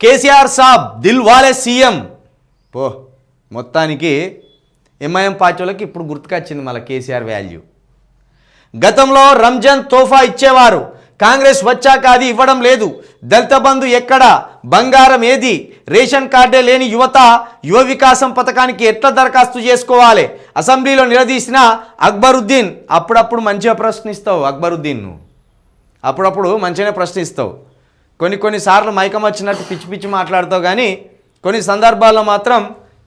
కేసీఆర్ సాబ్ దిల్ వాలే సీఎం. పో మొత్తానికి ఎంఐఎం పార్టీ వాళ్ళకి ఇప్పుడు గుర్తుకొచ్చింది మళ్ళీ కేసీఆర్ వాల్యూ గతంలో రంజాన్ తోఫా ఇచ్చేవారు. కాంగ్రెస్ వచ్చాక అది ఇవ్వడం లేదు. దళిత బంధు ఎక్కడ? బంగారం ఏది? రేషన్ కార్డే లేని యువత యువ వికాసం పథకానికి ఎట్లా దరఖాస్తు చేసుకోవాలి? అసెంబ్లీలో నిలదీసిన అక్బరుద్దీన్. అప్పుడప్పుడు మంచిగా ప్రశ్నిస్తావు అక్బరుద్దీన్ అప్పుడప్పుడు మంచిగానే ప్రశ్నిస్తావు. కొన్ని కొన్నిసార్లు మైకం వచ్చినట్టు పిచ్చి పిచ్చి మాట్లాడతావు కానీ కొన్ని సందర్భాల్లో మాత్రం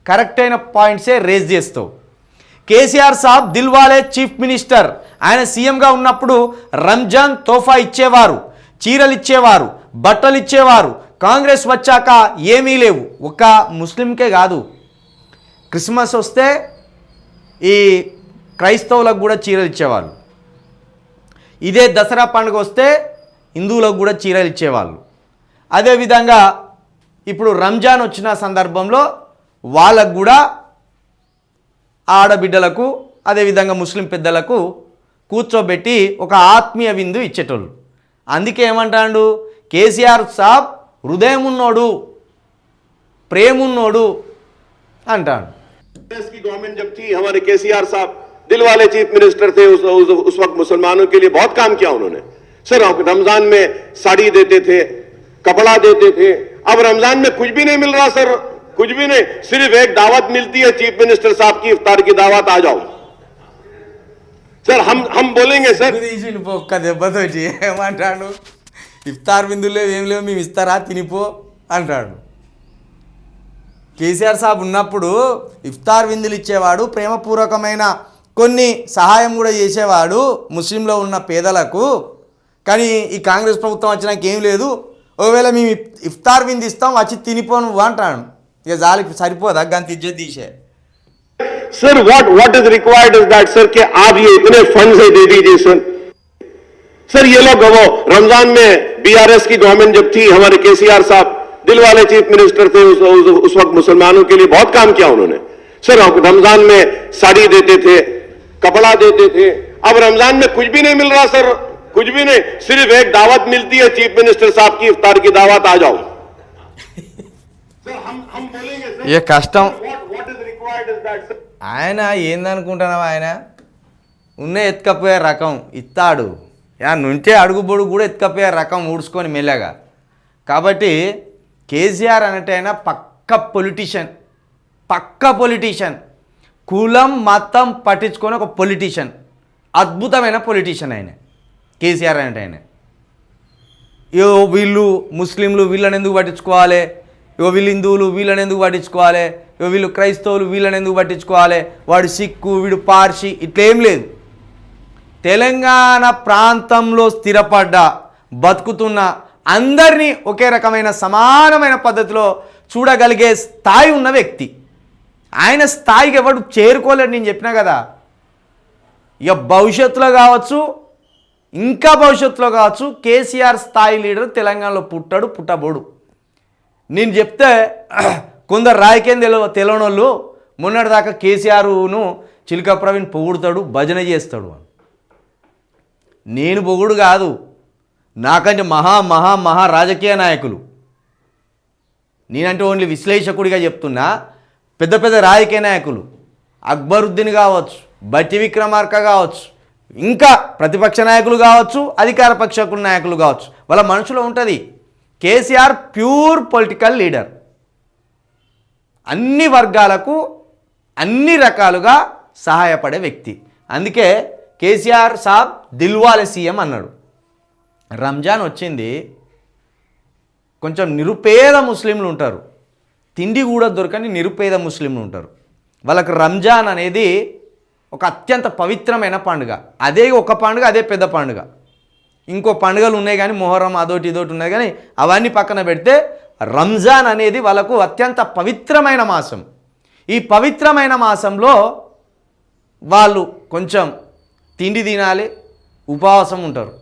కరెక్ట్ అయిన పాయింట్సే రేజ్ చేస్తావు. కేసీఆర్ సాబ్ దిల్వాలే చీఫ్ మినిస్టర్ ఆయన సీఎంగా ఉన్నప్పుడు రంజాన్ తోఫా ఇచ్చేవారు చీరలు ఇచ్చేవారు బట్టలు ఇచ్చేవారు. కాంగ్రెస్ వచ్చాక ఏమీ లేవు. ఒక ముస్లింకే కాదు. క్రిస్మస్ వస్తే ఈ క్రైస్తవులకు కూడా చీరలు ఇచ్చేవాళ్ళు. ఇదే దసరా పండుగ వస్తే హిందువులకు కూడా చీరలు ఇచ్చేవాళ్ళు. అదేవిధంగా ఇప్పుడు రంజాన్ వచ్చిన సందర్భంలో వాళ్ళకు కూడా ఆడబిడ్డలకు అదేవిధంగా ముస్లిం పెద్దలకు కూర్చోబెట్టి ఒక ఆత్మీయ విందు ఇచ్చేటోళ్ళు అందుకే ఏమంటాడు కేసీఆర్ సాబ్ హృదయం ఉన్నోడు ప్రేమున్నోడు అంటాడు कांग्रेस की गवर्नमेंट जब थी हमारे केसीआर साहब दिल वाले चीफ मिनिस्टर थे उस, उस, उस वक्त मुसलमानों के लिए बहुत काम किया उन्होंने सर रमजान में साड़ी देते थे कपड़ा देते थे अब रमजान में कुछ भी नहीं मिल रहा सर कुछ भी नहीं सिर्फ एक दावत मिलती है चीफ मिनिस्टर साहब की इफ्तार की दावत आ जाओ सर हम हम बोलेंगे सर తీసిండు పో ఒక్క దెబ్బతోటి ఏమంటాడు ఇఫ్తార్ విందులు లేవు ఏం లేవు మేము ఇస్తారా తినిపో అంటాడు కేసీఆర్ సాబ్ ఉన్నప్పుడు ఇఫ్తార్ విందులు ఇచ్చేవాడు ప్రేమపూర్వకమైన కొన్ని సహాయం కూడా చేసేవాడు ముస్లింలో ఉన్న పేదలకు కానీ ఈ కాంగ్రెస్ ప్రభుత్వం వచ్చినాక ఏం లేదు ఒకవేళ మేము ఇఫ్- ఇఫ్తార్ విందు ఇస్తాం వచ్చి తినిపో నువ్వు అంటాడు ఇక జాలికి సరిపోదా గంత ఇజ్జత్ తీసే sir what what is required is that sir कि आप ये इतने फंड है दे दीजिए सर सर ये लोग वो रमजान में बीआरएस की गवर्नमेंट जब थी हमारे केसीआर साहब दिल वाले चीफ मिनिस्टर थे उस, उस, उस वक्त मुसलमानों के लिए बहुत काम किया उन्होंने सर रमजान में साड़ी देते थे कपड़ा देते थे अब रमजान में कुछ भी नहीं मिल रहा सर कुछ भी नहीं सिर्फ एक दावत मिलती है चीफ मिनिस्टर साहब की इफ्तार की दावत आ जाओ सर हम हम बोलेंगे सर ఇక కష్టం what what is required is that sir ఆయన ఏందనుకుంటున్నావు ఆయన ఉన్న ఎత్తుకపోయే రకం ఇస్తాడు యా నుంచే అడుగు పొడుగు కూడా ఎత్తుకపోయే రకం ఊడ్చుకొని మెల్లగా కాబట్టి కేసీఆర్ అనేట ఆయన పక్క పొలిటీషియన్ పక్క పొలిటీషియన్ కులం మతం పట్టించుకొని ఒక పొలిటీషియన్ అద్భుతమైన పొలిటీషియన్ ఆయన కేసీఆర్ అంటే ఆయన. ఇగో వీళ్ళు ముస్లింలు వీళ్ళని ఎందుకు పట్టించుకోవాలి? ఇగో వీళ్ళు హిందువులు వీళ్ళని ఎందుకు పట్టించుకోవాలి? ఇగో వీళ్ళు క్రైస్తవులు వీళ్ళని ఎందుకు పట్టించుకోవాలి? వాడు సిక్కు వీడు పార్షి ఇట్లేం లేదు. తెలంగాణ ప్రాంతంలో స్థిరపడ్డ బతుకుతున్న అందరినీ ఒకే రకమైన సమానమైన పద్ధతిలో చూడగలిగే స్థాయి ఉన్న వ్యక్తి. ఆయన స్థాయికి ఎవడు చేరుకోలేడు నేను చెప్పినా కదా. ఇక భవిష్యత్తులో కావచ్చు ఇంకా భవిష్యత్తులో కావచ్చు కేసీఆర్ స్థాయి లీడర్ తెలంగాణలో పుట్టాడు పుట్టబోడు. నేను చెప్తే కొందరు రాయకేం తెలవ తెలవనోళ్ళు మొన్నటిదాకా కేసీఆర్ను చిలుక ప్రవీణ్ పొగుడుతాడు భజన చేస్తాడు అని. నేను పొగుడు కాదు. నాకంటే మహా మహా మహా రాజకీయ నాయకులు. నేనంటే ఓన్లీ విశ్లేషకుడిగా చెప్తున్నా. పెద్ద పెద్ద రాజకీయ నాయకులు. అక్బరుద్దీన్ కావచ్చు బట్టి విక్రమార్క కావచ్చు ఇంకా ప్రతిపక్ష నాయకులు కావచ్చు అధికార పక్షకుల నాయకులు కావచ్చు వాళ్ళ మనసులో ఉంటుంది కేసీఆర్ ప్యూర్ పొలిటికల్ లీడర్. అన్ని వర్గాలకు అన్ని రకాలుగా సహాయపడే వ్యక్తి. అందుకే కేసీఆర్ సాబ్ దిల్వాలే సీఎం అన్నాడు. రంజాన్ వచ్చింది కొంచెం నిరుపేద ముస్లింలు ఉంటారు. తిండి కూడా దొరకని నిరుపేద ముస్లింలు ఉంటారు. వాళ్ళకి రంజాన్ అనేది ఒక అత్యంత పవిత్రమైన పండుగ. అదే ఒక పండుగ అదే పెద్ద పండుగ. ఇంకో పండుగలు ఉన్నాయి కానీ మొహరం అదోటి ఇదోటి ఉన్నాయి కానీ అవన్నీ పక్కన పెడితే రంజాన్ అనేది వాళ్ళకు అత్యంత పవిత్రమైన మాసం. ఈ పవిత్రమైన మాసంలో వాళ్ళు కొంచెం తిండి తినాలి ఉపవాసం ఉంటారు.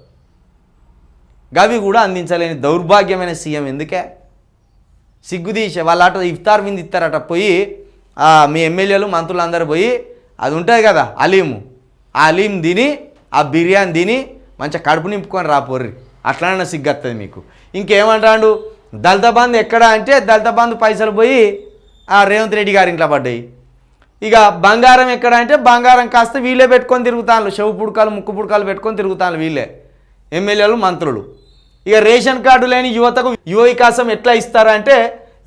గవి కూడా అందించలేని దౌర్భాగ్యమైన సీఎం ఎందుకే? సిగ్గుదీసే వాళ్ళ అట ఇఫ్తార్ మీద ఇస్తారట పోయి మీ ఎమ్మెల్యేలు మంత్రులు అందరూ పోయి అది ఉంటుంది కదా అలీము. ఆ అలీం తిని ఆ బిర్యానీ తిని మంచిగా కడుపు నింపుకొని రాపోర్రి అట్లనే సిగ్గత్తది మీకు. ఇంకేమంటాడు? దళిత బంధు ఎక్కడ అంటే దళిత బంధు పైసలు పోయి ఆ రేవంత్ రెడ్డి గారి ఇంట్లో పడ్డాయి. ఇక బంగారం ఎక్కడ అంటే బంగారం కాస్త వీళ్ళే పెట్టుకొని తిరుగుతాను చెవు పుడకాలు ముక్కు పుడకాలు పెట్టుకొని తిరుగుతాను వీళ్ళే. ఎమ్మెల్యేలు మంత్రులు. ఇక రేషన్ కార్డు లేని యువతకు యువ వికాసం ఎట్లా ఇస్తారంటే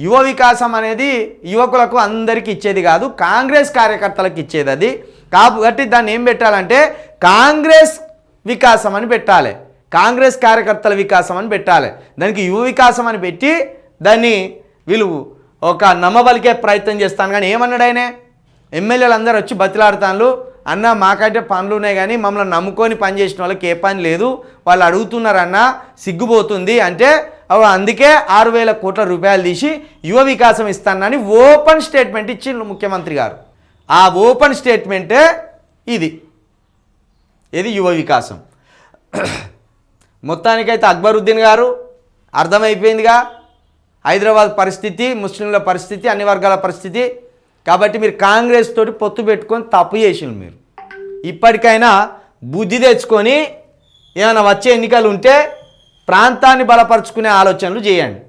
యువ వికాసం అనేది యువకులకు అందరికీ ఇచ్చేది కాదు కాంగ్రెస్ కార్యకర్తలకు ఇచ్చేది అది. కాబట్టి దాన్ని ఏం పెట్టాలంటే కాంగ్రెస్ వికాసం అని పెట్టాలి. కాంగ్రెస్ కార్యకర్తల వికాసం అని పెట్టాలి. దానికి యువ వికాసం అని పెట్టి దాన్ని వీళ్ళు ఒక నమ్మబలికే ప్రయత్నం చేస్తాను. కానీ ఏమన్నాడు ఆయనే? ఎమ్మెల్యేలు అందరూ వచ్చి బతిలాడతాను అన్న మాకంటే పనులు ఉన్నాయి కానీ మమ్మల్ని నమ్ముకొని పని చేసిన వాళ్ళకి ఏ పని లేదు. వాళ్ళు అడుగుతున్నారన్న సిగ్గుపోతుంది. అంటే అందుకే ఆరు వేల కోట్ల రూపాయలు తీసి యువ వికాసం ఇస్తానని ఓపెన్ స్టేట్మెంట్ ఇచ్చిండ్రు ముఖ్యమంత్రి గారు. ఆ ఓపెన్ స్టేట్మెంటే ఇది. ఇది యువ వికాసం. మొత్తానికైతే అక్బరుద్దీన్ గారు అర్థమైపోయిందిగా. హైదరాబాద్ పరిస్థితి ముస్లింల పరిస్థితి అన్ని వర్గాల పరిస్థితి. కాబట్టి మీరు కాంగ్రెస్ తోటి పొత్తు పెట్టుకొని తప్పు చేసిండ్రు మీరు. ఇప్పటికైనా బుద్ధి తెచ్చుకొని ఏమైనా వచ్చే ఎన్నికలు ఉంటే ప్రాంతాన్ని బలపరుచుకునే ఆలోచనలు చేయండి.